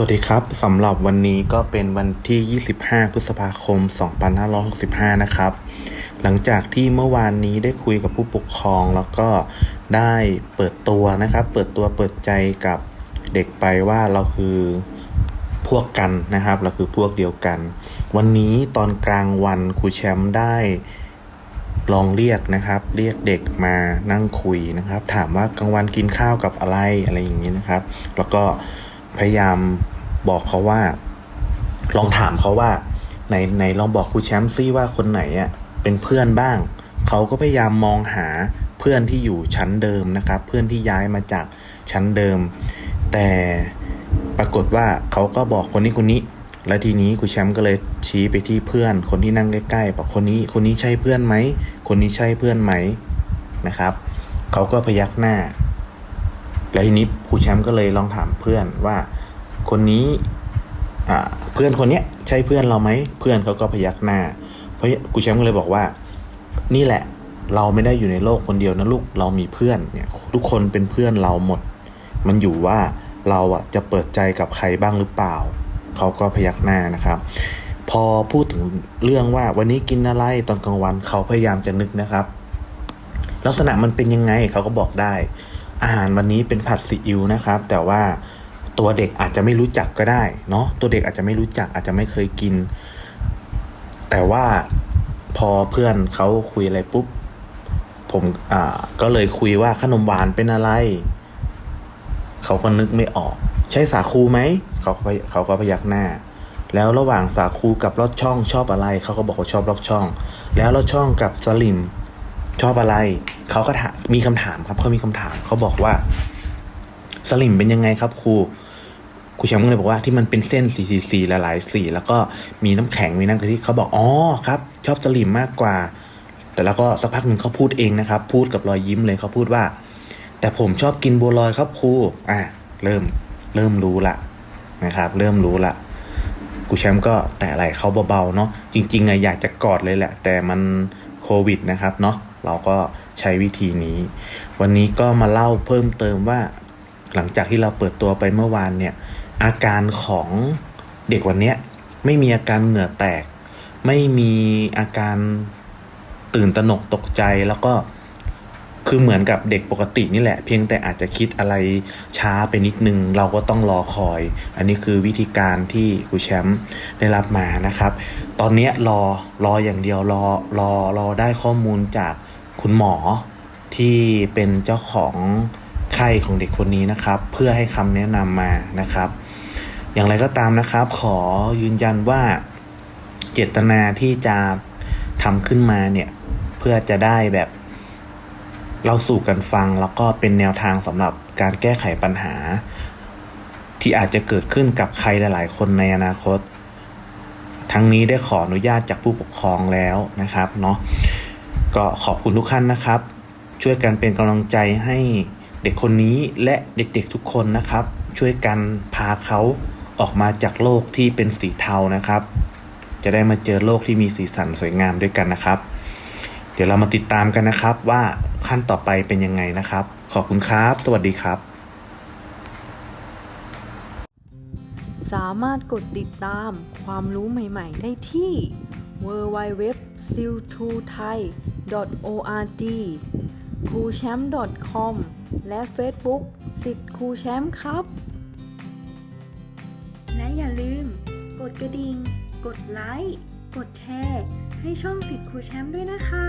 วัสดีครับสำหรับวันนี้ก็เป็นวันที่ 25 พฤษภาคม 2565 นะครับ หลังจากที่เมื่อวานนี้ได้คุยกับผู้ปกครอง แล้วก็ได้เปิดตัวนะครับ เปิดตัวเปิดใจกับเด็กไปว่าเราคือพวกกันนะครับ เราคือพวกเดียวกัน วันนี้ตอนกลางวันครูแชมป์ได้ลองเรียกนะครับ เรียกเด็กมานั่งคุยนะครับ ถามว่ากลางวันกินข้าวกับอะไรอะไรอย่างนี้นะครับ แล้วก็พยายาม บอกเขาว่า ลองถามเขาว่าไหนไหนลองบอกครูแชมป์ซิว่าคนไหนอะเป็นเพื่อนบ้าง เขาก็พยายามมองหาเพื่อนที่อยู่ชั้นเดิมนะครับ เพื่อนที่ย้ายมาจากชั้นเดิม แต่ปรากฏว่าเขาก็บอกคนนี้คนนี้ และทีนี้ครูแชมป์ก็เลยชี้ไปที่เพื่อน คนที่นั่งใกล้ๆบอกคนนี้คนนี้ใช่เพื่อนไหมคนนี้ใช่เพื่อนไหมนะครับเขาก็พยักหน้า แล้วทีนี้ครูแชมป์ก็เลยลองถามเพื่อนว่า คนนี้เพื่อนคนเนี้ยใช่เพื่อนเราไหมเพื่อนเขาก็พยักหน้า เพราะครูแชมป์ก็เลยบอกว่า นี่แหละเราไม่ได้อยู่ในโลกคนเดียวนะลูกเรามีเพื่อนเนี่ย ทุกคนเป็นเพื่อนเราหมด มันอยู่ว่าเราอะจะเปิดใจกับใครบ้างหรือเปล่าเขาก็พยักหน้านะครับ พอพูดถึงเรื่องว่าวันนี้กินอะไรตอนกลางวันเขาพยายามจะนึกนะครับ ลักษณะมันเป็นยังไงเขาก็บอกได้ อาหารวันนี้เป็นผัดซีอิ๊วนะครับ แต่ว่า ตัวเด็กอาจจะไม่รู้จักก็ได้เนาะตัวเด็กอาจจะไม่รู้จักอาจจะไม่เคยกิน แต่ว่าพอเพื่อนเขาคุยอะไรปุ๊บ ผมอ่าก็เลยคุยว่าขนมหวานเป็นอะไร เขาก็นึกไม่ออก ใช่สาคูไหมเขาเขาก็พยักหน้า แล้วระหว่างสาคูกับลอดช่องชอบอะไร เขาก็บอกว่าชอบลอดช่อง แล้วลอดช่องกับสลิมชอบอะไร เขาก็ถามมีคำถามครับเขามีคำถาม เขาบอกว่า สลิมเป็นยังไงครับครู ครูแชมป์ก็เลยบอกว่าที่มันเป็นเส้นสีสีสีหลายๆสีแล้วก็มีน้ำแข็งมีน้ำกะทิเขาบอกอ๋อครับ ชอบสลิมมากกว่า แต่แล้วก็สักพักหนึ่งเขาพูดเองนะครับ พูดกับรอยยิ้มเลยเขาพูดว่า แต่ผมชอบกินบัวลอยครับครูอะเริ่มเริ่มรู้ละนะครับ เริ่มรู้ละครูแชมป์ก็แต่อะไรเขาเบาๆเนาะจริงๆอะอยากจะกอดเลยแหละ แต่มันโควิดนะครับเนาะเราก็ใช้วิธีนี้ วันนี้ก็มาเล่าเพิ่มเติมว่า หลังจากที่เราเปิดตัวไปเมื่อวานเนี่ย อาการของเด็กวันนี้ไม่มีอาการเหงื่อแตก ไม่มีอาการตื่นตระหนกตกใจแล้วก็คือเหมือนกับเด็กปกตินี่แหละ เพียงแต่อาจจะคิดอะไรช้าไปนิดนึง เราก็ต้องรอคอย อันนี้คือวิธีการที่ครูแชมป์ได้รับมานะครับ ตอนนี้รอรออย่างเดียวรอรอรอได้ข้อมูลจากคุณหมอที่เป็นเจ้าของไข้ของเด็กคนนี้นะครับ เพื่อให้คำแนะนำมานะครับ อย่างไรก็ตามนะครับ ขอยืนยันว่าเจตนาที่จะทำขึ้นมาเนี่ย เพื่อจะได้แบบเราสู่กันฟังแล้วก็เป็นแนวทางสำหรับการแก้ไขปัญหา ที่อาจจะเกิดขึ้นกับใครหลาย ๆ คนในอนาคต ทั้งนี้ได้ขออนุญาตจากผู้ปกครองแล้วนะครับเนาะก็ขอบคุณทุกท่านนะครับ ช่วยกันเป็นกำลังใจให้เด็กคนนี้และเด็กๆทุกคนนะครับ ช่วยกันพาเขา ออกมาจากโลกที่เป็นสีเทานะครับ จะได้มาเจอโลกที่มีสีสันสวยงามด้วยกันนะครับ เดี๋ยวเรามาติดตามกันนะครับว่าขั้นต่อไปเป็นยังไงนะครับ ขอบคุณครับ สวัสดีครับ สามารถกดติดตามความรู้ใหม่ ๆ ได้ที่ w w w s i l t o t h a i org ครูแชมป์ .com และ Facebook สิทธิ์ครูแชมป์ครับ และอย่าลืม กดกระดิ่ง กดไลค์ กดแชร์ ให้ช่องติดครูแชมป์ด้วยนะคะ